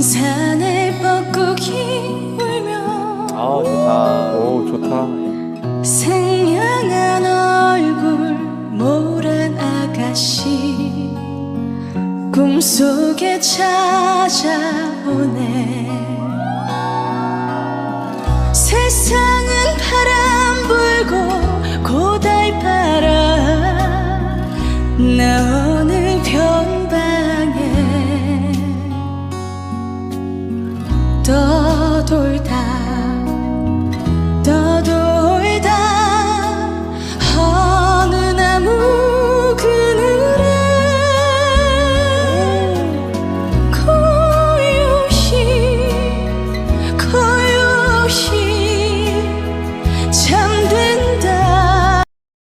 산에 뻐꾸기 울며 아 좋다. 오 좋다. 생양한 얼굴 모란 아가씨 꿈속에 찾아오네 세상은 바람 불고 고달파라 나 떠돌다